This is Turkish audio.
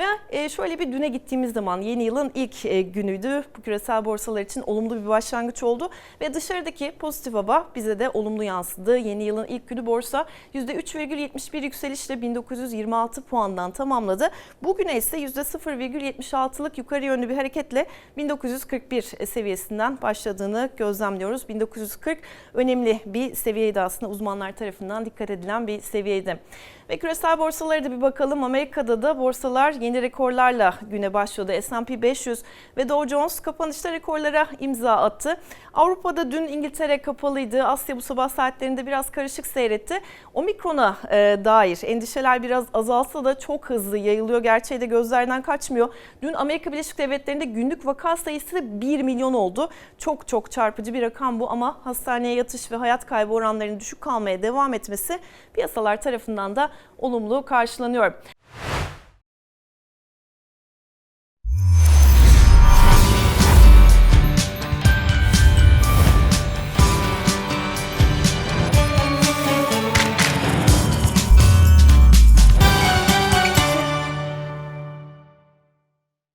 Ve e, şöyle bir düne gittiğimiz zaman yeni yılın ilk e, günüydü. Bu küresel borsalar için olumlu bir başlangıç oldu. Ve dışarıdaki pozitif hava bize de olumlu yansıdı. Yeni yılın ilk günü borsa %3,71 yükselişle 1926 puandan tamamladı. Bugüne ise %0,76'lık yukarı yönlü bir hareketle 1941 seviyesinden başladığını gözlemliyoruz. 1940 önemli bir seviyeydi aslında uzmanlar tarafından dikkat edilen bir seviyeydi. Ve küresel borsalara da bir bakalım. Amerika'da da borsalar yeni rekorlarla güne başladı. S&P 500 ve Dow Jones kapanışta rekorlara imza attı. Avrupa'da dün İngiltere kapalıydı. Asya bu sabah saatlerinde biraz karışık seyretti. Omikron'a e, dair endişeler biraz azalsa da çok hızlı yayılıyor. Gerçeği de gözlerden kaçmıyor. Dün Amerika Birleşik Devletleri'nde günlük vaka sayısı 1 milyon oldu. Çok çok çarpıcı bir rakam bu ama hastaneye yatış ve hayat kaybı oranlarının düşük kalmaya devam etmesi piyasalar tarafından da olumlu karşılanıyor.